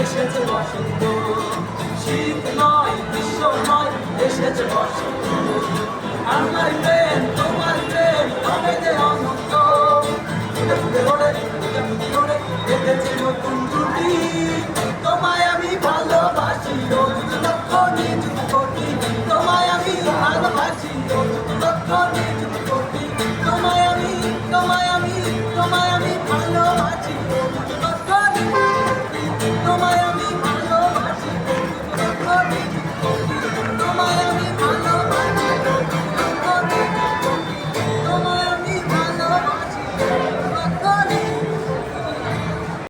এসেছে বসন্ত। শীত নয় বিশ্ব নয়, এসেছে বসন্ত। আমার প্রেম, তোমার প্রেম তবে যে অনন্ত। ফুটে ফুটে ওড়ে ফুটে ফুটে ওড়ে তোমায় আমি ভালোবাসি লক্ষ